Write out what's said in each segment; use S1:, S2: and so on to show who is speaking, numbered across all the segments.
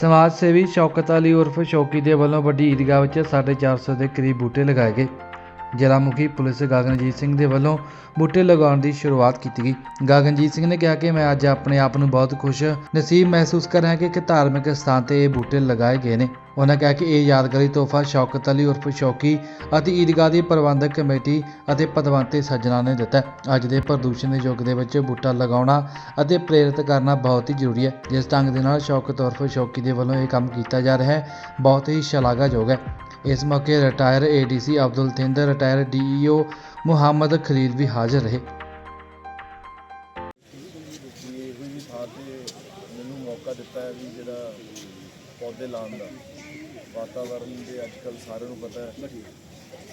S1: ਸਮਾਜ ਸੇਵੀ ਸ਼ੌਕਤ ਅਲੀ ਉਰਫ ਸ਼ੌਕੀ ਦੇ ਵੱਲੋਂ ਵੱਡੀ ਈਦਗਾਹ ਵਿੱਚ 450 ਦੇ ਕਰੀਬ ਬੂਟੇ ਲਗਾਏ ਗਏ। ਜ਼ਿਲ੍ਹਾ ਮੁਖੀ ਪੁਲਿਸ ਗਗਨਜੀਤ ਸਿੰਘ ਦੇ ਵੱਲੋਂ ਬੂਟੇ ਲਗਾਉਣ ਦੀ ਸ਼ੁਰੂਆਤ ਕੀਤੀ ਗਈ। ਗਗਨਜੀਤ ਸਿੰਘ ਨੇ ਕਿਹਾ ਕਿ ਮੈਂ ਅੱਜ ਆਪਣੇ ਆਪ ਨੂੰ ਬਹੁਤ ਖੁਸ਼ ਨਸੀਬ ਮਹਿਸੂਸ ਕਰ ਰਿਹਾ ਕਿ ਇੱਕ ਧਾਰਮਿਕ ਸਥਾਨ ਤੇ ਇਹ ਬੂਟੇ ਲਗਾਏ ਗਏ ਨੇ। ਉਹਨਾਂ ਕਿਹਾ ਕਿ ਇਹ ਯਾਦਗਾਰੀ ਤੋਹਫਾ ਸ਼ੌਕਤ ਅਲੀ ਉਰਫ ਸ਼ੌਕੀ ਅਤੇ ਈਦਗਾਹ ਦੀ ਪ੍ਰਬੰਧਕ ਕਮੇਟੀ ਅਤੇ ਪਦਵੰਤੇ ਸੱਜਣਾ ਨੇ ਦਿੱਤਾ ਅੱਜ ਦੇ ਪ੍ਰਦੂਸ਼ਣ ਦੇ ਯੁੱਗ ਦੇ ਵਿੱਚ ਬੂਟਾ ਲਗਾਉਣਾ ਅਤੇ ਪ੍ਰੇਰਿਤ ਕਰਨਾ ਬਹੁਤ ਹੀ ਜ਼ਰੂਰੀ ਹੈ। ਜਿਸ ਢੰਗ ਦੇ ਨਾਲ ਸ਼ੌਕਤ ਉਰਫ ਸ਼ੌਕੀ ਦੇ ਵੱਲੋਂ ਇਹ ਕੰਮ ਕੀਤਾ ਜਾ ਰਿਹਾ ਹੈ, ਬਹੁਤ ਹੀ ਸ਼ਲਾਘਾਯੋਗ ਹੈ। ਇਸ ਮੌਕੇ retire ADC Abdul Thind, retire DEO Mohammad Khalil ਵੀ ਹਾਜ਼ਰ ਰਹੇ।
S2: ਮੈਨੂੰ ਮੌਕਾ ਦਿੱਤਾ ਹੈ ਵੀ ਜਿਹੜਾ ਪੌਦੇ ਲਾਉਣ ਦਾ ਵਾਤਾਵਰਨ ਦੇ ਅੱਜ ਕੱਲ ਸਾਰਿਆਂ ਨੂੰ ਪਤਾ ਹੈ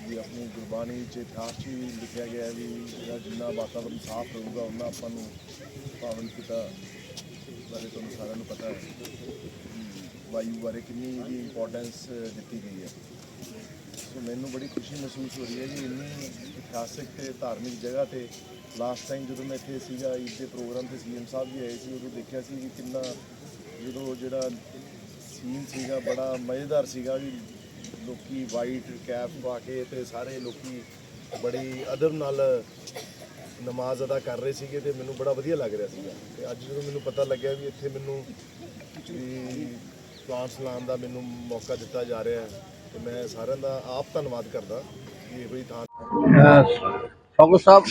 S2: ਵੀ ਆਪਣੀ ਗੁਰਬਾਣੀ 'ਚ ਇਤਿਹਾਸ 'ਚ ਵੀ ਲਿਖਿਆ ਗਿਆ ਹੈ ਵੀ ਜਿਹੜਾ ਜਿੰਨਾ ਵਾਤਾਵਰਨ ਸਾਫ਼ ਰਹੂਗਾ ਉਹਨਾਂ ਆਪਾਂ ਨੂੰ ਪਾਵਨ ਕੀਤਾ, ਬਾਰੇ ਤੁਹਾਨੂੰ ਸਾਰਿਆਂ ਨੂੰ ਪਤਾ ਹੈ। ਵਾਯੂ ਬਾਰੇ ਕਿੰਨੀ ਇਹਦੀ ਇੰਪੋਰਟੈਂਸ ਦਿੱਤੀ ਗਈ ਹੈ। ਸੋ ਮੈਨੂੰ ਬੜੀ ਖੁਸ਼ੀ ਮਹਿਸੂਸ ਹੋ ਰਹੀ ਹੈ ਜੀ, ਇੰਨੀ ਇਤਿਹਾਸਿਕ ਤੇ ਧਾਰਮਿਕ ਜਗ੍ਹਾ ਤੇ ਲਾਸਟ ਟਾਈਮ ਜਦੋਂ ਮੈਂ ਇੱਥੇ ਸੀਗਾ, ਈਦ ਦੇ ਪ੍ਰੋਗਰਾਮ ਤੇ ਸੀਐਮ ਸਾਹਿਬ ਵੀ ਆਏ ਸੀ, ਉਦੋਂ ਦੇਖਿਆ ਸੀ ਕਿ ਕਿੰਨਾ ਜਦੋਂ ਜਿਹੜਾ ਸੀਨ ਸੀਗਾ, ਬੜਾ ਮਜ਼ੇਦਾਰ ਸੀਗਾ ਵੀ ਲੋਕੀ ਵਾਈਟ ਕੈਪ ਪਾ ਕੇ ਤੇ ਸਾਰੇ ਲੋਕੀ ਬੜੀ ਅਦਬ ਨਾਲ ਨਮਾਜ਼ ਅਦਾ ਕਰ ਰਹੇ ਸੀਗੇ ਤੇ ਮੈਨੂੰ ਬੜਾ ਵਧੀਆ ਲੱਗ ਰਿਹਾ ਸੀਗਾ। ਤੇ ਅੱਜ ਜਦੋਂ ਮੈਨੂੰ ਪਤਾ ਲੱਗਿਆ ਵੀ ਇੱਥੇ ਮੈਨੂੰ ਪਲਾਂਟਸ ਲਾਉਣ ਦਾ ਮੈਨੂੰ ਮੌਕਾ ਦਿੱਤਾ ਜਾ ਰਿਹਾ ਹੈ ਤੇ ਮੈਂ ਸਾਰਿਆਂ ਦਾ ਆਪ ਧੰਨਵਾਦ ਕਰਦਾ ਕਿ ਇਹੋ ਜਿਹੀ ਥਾਂ।
S3: ਸ਼ੌਕਤ ਸਾਹਿਬ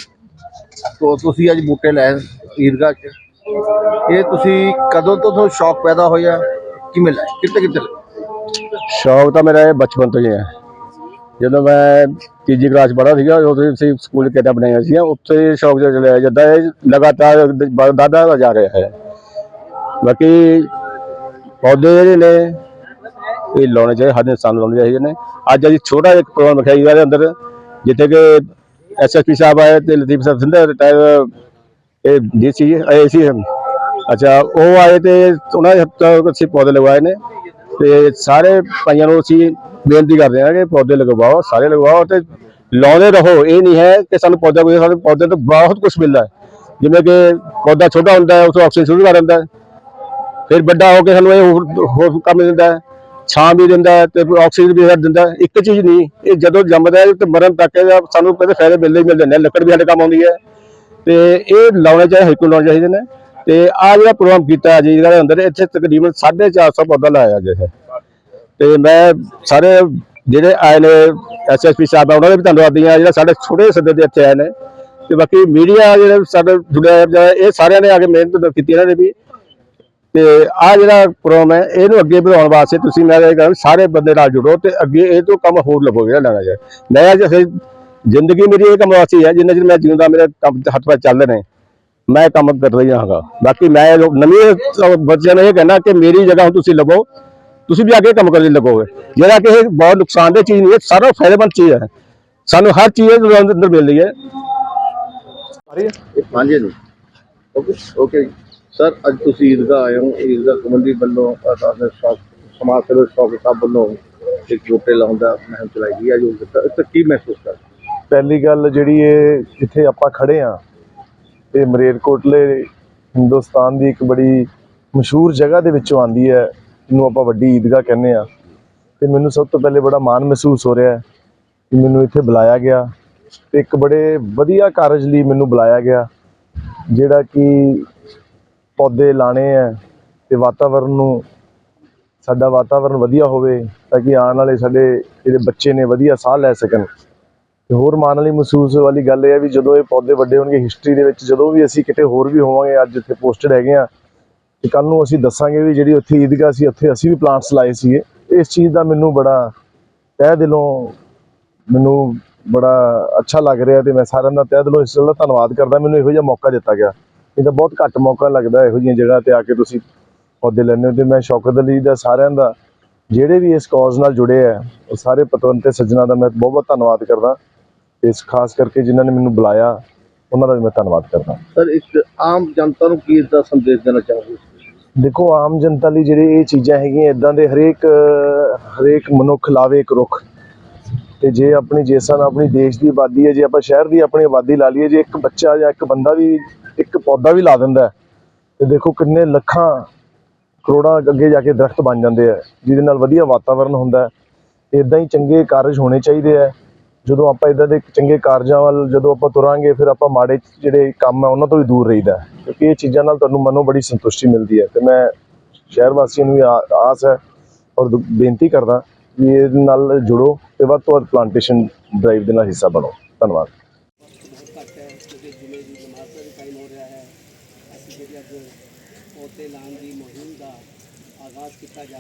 S3: ਤੋਂ ਤੁਸੀਂ ਅੱਜ ਬੂਟੇ ਲੈ ਈਦਗਾਹ 'ਚ। ਇਹ ਤੁਸੀਂ ਕਦੋਂ ਤੋਂ ਤੁਹਾਨੂੰ ਸ਼ੌਕ ਪੈਦਾ ਹੋਇਆ? ਕਿਵੇਂ ਲੈ ਕਿੱਥੇ ਕਿੱਥੇ?
S4: ਸ਼ੌਕ ਤਾਂ ਮੇਰਾ ਇਹ ਬਚਪਨ ਤੋਂ ਹੀ ਹੈ। ਜਦੋਂ ਮੈਂ ਤੀਜੀ ਕਲਾਸ ਪੜ੍ਹਦਾ ਸੀਗਾ ਉਦੋਂ ਸੀ ਸਕੂਲ ਕਿਤਾਬ ਬਣਾਈਆਂ ਸੀ ਉੱਥੇ ਸ਼ੌਕ ਜਿਹਾ ਚੱਲਿਆ। ਜਿੱਦਾਂ ਇਹ ਲਗਾਤਾਰ ਦਾਦਾ ਦਾ ਜਾ ਰਿਹਾ ਹੈ। ਬਾਕੀ ਪੌਦੇ ਜਿਹੜੇ ਨੇ ਇਹ ਲਾਉਣੇ ਚਾਹੀਦੇ, ਹਰ ਇਨਸਾਨ ਨੂੰ ਲਾਉਣੇ ਚਾਹੀਦੇ ਨੇ। ਅੱਜ ਅਸੀਂ ਛੋਟਾ ਜਿਹਾ ਪ੍ਰੋਗਰਾਮ ਰੱਖਿਆ ਇਹਦੇ ਅੰਦਰ, ਜਿੱਥੇ ਕਿ ਐਸਐਸਪੀ ਸਾਹਿਬ ਆਏ ਤੇ ਲਤੀਫ ਸਾਹਿਬ ਸਿੰਧਾ ਰਿਟਾਇਰ ਇਹ ਡੀਸੀ ਆਏ ਸੀ ਅੱਛਾ, ਉਹ ਆਏ ਤੇ ਉਹਨਾਂ ਦੇ ਹੱਥੋਂ ਅਸੀਂ ਪੌਦੇ ਲਗਵਾਏ ਨੇ। ਤੇ ਸਾਰੇ ਭਾਈਆਂ ਨੂੰ ਅਸੀਂ ਬੇਨਤੀ ਕਰਦੇ ਹਾਂ ਕਿ ਪੌਦੇ ਲਗਵਾਓ, ਸਾਰੇ ਲਗਵਾਓ ਤੇ ਲਾਉਂਦੇ ਰਹੋ। ਇਹ ਨਹੀਂ ਹੈ ਕਿ ਸਾਨੂੰ ਪੌਦਾ ਕੋਈ, ਸਾਨੂੰ ਪੌਦੇ ਤੋਂ ਬਹੁਤ ਕੁਝ ਮਿਲਦਾ ਹੈ। ਜਿਵੇਂ ਕਿ ਪੌਦਾ ਛੋਟਾ ਹੁੰਦਾ ਹੈ, ਉਸ ਤੋਂ ਆਕਸੀਜਨ ਸ਼ੁਰੂ ਕਰ ਦਿੰਦਾ ਹੈ। ਫਿਰ ਵੱਡਾ ਹੋ ਕੇ ਸਾਨੂੰ ਇਹ ਹੋਰ ਹੋਰ ਕੰਮ ਦਿੰਦਾ ਹੈ। ਛਾਂ ਵੀ ਦਿੰਦਾ ਹੈ ਤੇ ਆਕਸੀਜਨ ਵੀ ਦਿੰਦਾ ਇੱਕ ਚੀਜ਼ ਨਹੀਂ, ਇਹ ਜਦੋਂ ਜੰਮਦਾ ਹੈ ਤੇ ਮਰਨ ਤੱਕ ਇਹਦਾ ਸਾਨੂੰ ਕਹਿੰਦੇ ਫਾਇਦੇ ਮਿਲਦੇ ਹੀ ਮਿਲਦੇ ਨੇ, ਲੱਕੜ ਵੀ ਸਾਡੇ ਕੰਮ ਆਉਂਦੀ ਹੈ। ਤੇ ਇਹ ਲਾਉਣੇ ਚਾਹੀਦੇ ਹੇਕੂ ਲਾਉਣੇ ਚਾਹੀਦੇ ਨੇ। ਤੇ ਆ ਜਿਹੜਾ ਪ੍ਰੋਗਰਾਮ ਕੀਤਾ ਹੈ ਜੀ, ਇਹਦੇ ਅੰਦਰ ਇੱਥੇ ਤਕਰੀਬਨ 450 ਪੌਦਾ ਲਾਇਆ ਗਿਆ ਹੈ। ਤੇ ਮੈਂ ਸਾਰੇ ਜਿਹੜੇ ਆਏ ਨੇ ਐਸਐਸਪੀ ਸਾਹਿਬ ਆ ਉਹਨਾਂ ਦੇ ਵੀ ਧੰਨਵਾਦੀ ਆ ਜਿਹੜਾ ਸਾਡੇ ਛੋਟੇ ਸੱਦੇ ਦੇ ਇੱਥੇ ਆਏ ਨੇ। ਤੇ ਬਾਕੀ ਮੀਡੀਆ ਜਿਹੜੇ ਸਾਡੇ ਜੁੜਿਆ ਇਹ ਸਾਰਿਆਂ ਨੇ ਆ ਕੇ ਮਿਹਨਤ ਕੀਤੀ ਇਹਨਾਂ ਨੇ ਵੀ। ਤੇ ਆ ਜਿਹੜਾ ਪ੍ਰੋਗਰਾਮ ਹੈ, ਇਹਨੂੰ ਅੱਗੇ ਵਧਾਉਣ ਵਾਸਤੇ ਤੁਸੀਂ ਮੈਂ ਇਹ ਕਹਿੰਦਾ ਸਾਰੇ ਬੰਦੇ ਨਾਲ ਜੁੜੋ ਤੇ ਅੱਗੇ ਇਹ ਤੋਂ ਕੰਮ ਹੋਰ ਲੱਭੋ ਜਿਹੜਾ ਲੈਣਾ ਜਾਏ। ਮੈਂ ਅੱਜ ਜ਼ਿੰਦਗੀ ਮੇਰੀ ਇਹ ਕੰਮ ਵਾਸਤੇ ਹੈ ਜਿੰਨਾ ਚਿਰ ਮੈਂ ਜਿਉਂਦਾ, ਮੇਰੇ ਹੱਥ ਪੈਰ ਚੱਲਦੇ ਨੇ ਮੈਂ ਕੰਮ ਕਰਦਾ ਹੀ ਰਹਾਂਗਾ ਬਾਕੀ ਮੈਂ ਨਵੇਂ ਬੱਚਿਆਂ ਨੂੰ ਇਹ ਕਹਿਣਾ ਕਿ ਮੇਰੀ ਜਗ੍ਹਾ ਤੁਸੀਂ ਲੱਭੋ ਤੁਸੀਂ ਵੀ ਅੱਗੇ ਕੰਮ ਕਰਨ ਲਈ ਲੱਗੋਗੇ ਜਿਹੜਾ ਕਿ ਇਹ ਬਹੁਤ ਨੁਕਸਾਨਦੇਹ ਚੀਜ਼ ਨਹੀਂ ਹੈ, ਸਾਰਾ ਫਾਇਦੇਮੰਦ ਚੀਜ਼ ਹੈ। ਸਾਨੂੰ ਹਰ ਚੀਜ਼ ਅੰਦਰ ਮਿਲ ਰਹੀ ਹੈ।
S3: ਹਾਂਜੀ। Okay okay. ਸਰ, ਅੱਜ ਤੁਸੀਂ ਈਦਗਾਹ ਆਏ ਹੋ। ਈਦਗਾਹ ਕਮੇਟੀ ਵੱਲੋਂ ਅਸਾਂ ਸਮਾਜ ਸੇਵੀ ਸ਼ੌਕਤ ਸਾਹਿਬ ਵੱਲੋਂ ਇੱਕ ਬੂਟੇ ਲਾਉਣ ਦਾ ਮੁਹਿੰਮ ਚਲਾਈ ਗਈ ਹੈ। ਜੋ ਇਸ ਕੀ ਮਹਿਸੂਸ ਕਰ
S2: ਪਹਿਲੀ ਗੱਲ ਜਿਹੜੀ ਇਹ ਜਿੱਥੇ ਆਪਾਂ ਖੜੇ ਆ ਇਹ ਮਰੇਰਕੋਟਲੇ ਹਿੰਦੁਸਤਾਨ ਦੀ ਇੱਕ ਬੜੀ ਮਸ਼ਹੂਰ ਜਗ੍ਹਾ ਦੇ ਵਿੱਚੋਂ ਆਂਦੀ ਹੈ, ਜਿਹਨੂੰ ਆਪਾਂ ਵੱਡੀ ਈਦਗਾਹ ਕਹਿੰਦੇ ਆ ਤੇ ਮੈਨੂੰ ਸਭ ਤੋਂ ਪਹਿਲੇ ਬੜਾ ਮਾਣ ਮਹਿਸੂਸ ਹੋ ਰਿਹਾ ਹੈ ਕਿ ਮੈਨੂੰ ਇੱਥੇ ਬੁਲਾਇਆ ਗਿਆ। ਤੇ ਇੱਕ ਬੜੇ ਵਧੀਆ ਕਾਰਜ ਲਈ ਮੈਨੂੰ ਬੁਲਾਇਆ ਗਿਆ, ਜਿਹੜਾ ਕਿ ਪੌਦੇ ਲਾਣੇ ਆ ਤੇ ਵਾਤਾਵਰਨ ਨੂੰ, ਸਾਡਾ ਵਾਤਾਵਰਨ ਵਧੀਆ ਹੋਵੇ ਤਾਂ ਕਿ ਆਉਣ ਵਾਲੇ ਸਾਡੇ ਜਿਹੜੇ ਬੱਚੇ ਨੇ ਵਧੀਆ ਸਾਹ ਲੈ ਸਕਣ। ਤੇ ਹੋਰ ਮਾਣ ਵਾਲੀ ਮਹਿਸੂਸ ਵਾਲੀ ਗੱਲ ਇਹ ਹੈ ਵੀ ਜਦੋਂ ਇਹ ਪੌਦੇ ਵੱਡੇ ਹੋਣਗੇ ਹਿਸਟਰੀ ਦੇ ਵਿੱਚ ਜਦੋਂ ਵੀ ਅਸੀਂ ਕਿਤੇ ਹੋਰ ਵੀ ਹੋਵਾਂਗੇ, ਅੱਜ ਇੱਥੇ ਪੋਸਟਡ ਹੈਗੇ ਆ, ਤੇ ਕੱਲ ਨੂੰ ਅਸੀਂ ਦੱਸਾਂਗੇ ਵੀ ਜਿਹੜੀ ਉੱਥੇ ਈਦਗਾਹ ਸੀ, ਉੱਥੇ ਅਸੀਂ ਵੀ ਪਲਾਂਟਸ ਲਾਏ ਸੀਗੇ। ਇਸ ਚੀਜ਼ ਦਾ ਮੈਨੂੰ ਬੜਾ ਤਹਿ ਦਿਲੋਂ ਮੈਨੂੰ ਬੜਾ ਅੱਛਾ ਲੱਗ ਰਿਹਾ ਤੇ ਮੈਂ ਸਾਰਿਆਂ ਦਾ ਤਹਿ ਦਿਲੋਂ ਇਸ ਗੱਲ ਦਾ ਧੰਨਵਾਦ ਕਰਦਾ। ਮੈਨੂੰ ਇਹੋ ਜਿਹਾ ਮੌਕਾ ਦਿੱਤਾ ਗਿਆ। ਇਹ ਤਾਂ ਬਹੁਤ ਘੱਟ ਮੌਕਾ ਲੱਗਦਾ ਇਹੋ ਜਿਹੀਆਂ ਜਗ੍ਹਾ ਤੇ ਆ ਕੇ ਤੁਸੀਂ ਪੌਦੇ ਲੈਣੇ ਹੋ। ਤੇ ਮੈਂ ਸ਼ੌਕਤ ਅਲੀ ਦਾ ਸਾਰਿਆਂ ਦਾ ਜਿਹੜੇ ਵੀ ਇਸ ਕਾਜ਼ ਨਾਲ ਜੁੜੇ ਆ ਉਹ ਸਾਰੇ ਪਤਵੰਤੇ ਸੱਜਣਾ ਦਾ ਮੈਂ ਬਹੁਤ ਬਹੁਤ ਧੰਨਵਾਦ ਕਰਦਾ। ਇਸ ਖਾਸ ਕਰਕੇ ਜਿਨ੍ਹਾਂ ਨੇ ਮੈਨੂੰ ਬੁਲਾਇਆ ਉਹਨਾਂ ਦਾ ਵੀ ਮੈਂ ਧੰਨਵਾਦ ਕਰਦਾ।
S3: ਸਰ ਇੱਕ ਆਮ ਜਨਤਾ ਨੂੰ ਕੀ ਦਾ ਸੰਦੇਸ਼ ਦੇਣਾ ਚਾਹੋਗੇ?
S2: ਦੇਖੋ ਆਮ ਜਨਤਾ ਲਈ ਜਿਹੜੇ ਇਹ ਚੀਜ਼ਾਂ ਹੈਗੀਆਂ ਇਦਾਂ ਦੇ ਹਰੇਕ ਹਰੇਕ ਮਨੁੱਖ ਲਾਵੇ ਇੱਕ ਰੁੱਖ। ਤੇ ਜੇ ਆਪਣੀ ਜੇਸਨ ਆਪਣੀ ਦੇਸ਼ ਦੀ ਆਬਾਦੀ ਹੈ ਜੇ ਆਪਾਂ ਸ਼ਹਿਰ ਦੀ ਆਪਣੀ ਆਬਾਦੀ ਲਾ ਲਈਏ ਜੇ ਇੱਕ ਬੱਚਾ ਜਾਂ ਇੱਕ ਬੰਦਾ ਵੀ ਇੱਕ ਪੌਦਾ ਵੀ ਲਾ ਦਿੰਦਾ ਹੈ, ਤੇ ਦੇਖੋ ਕਿੰਨੇ ਲੱਖਾਂ ਕਰੋੜਾਂ ਅੱਗੇ ਜਾ ਕੇ ਦਰਖਤ ਬਣ ਜਾਂਦੇ ਆ। ਜਿਹਦੇ ਨਾਲ ਵਧੀਆ ਵਾਤਾਵਰਣ ਹੁੰਦਾ ਹੈ। ਇਦਾਂ ਹੀ ਚੰਗੇ ਕਾਰਜ ਹੋਣੇ ਚਾਹੀਦੇ ਆ। ਜਦੋਂ ਆਪਾਂ ਇਦਾਂ ਦੇ ਚੰਗੇ ਕਾਰਜਾਂ ਵੱਲ ਜਦੋਂ ਆਪਾਂ ਤੁਰਾਂਗੇ ਫਿਰ ਆਪਾਂ ਮਾੜੇ ਜਿਹੜੇ ਕੰਮ ਆ ਉਹਨਾਂ ਤੋਂ ਵੀ ਦੂਰ ਰਹੀਦਾ ਕਿਉਂਕਿ ਇਹ ਚੀਜ਼ਾਂ ਨਾਲ ਤੁਹਾਨੂੰ ਮਨੋਂ ਬੜੀ ਸੰਤੁਸ਼ਟੀ ਮਿਲਦੀ ਹੈ। ਤੇ ਮੈਂ ਸ਼ਹਿਰ ਵਾਸੀਆਂ ਨੂੰ ਵੀ ਆਸ ਹੈ ਔਰ ਦੁ- ਬੇਨਤੀ ਕਰਦਾ ਵੀ ਇਹਦੇ ਨਾਲ ਜੁੜੋ ਤੇ ਵੱਧ ਤੋਂ ਵੱਧ ਪਲਾਂਟੇਸ਼ਨ ਡਰਾਈਵ ਦੇ ਨਾਲ ਹਿੱਸਾ ਬਣੋ। ਧੰਨਵਾਦ।
S5: que está.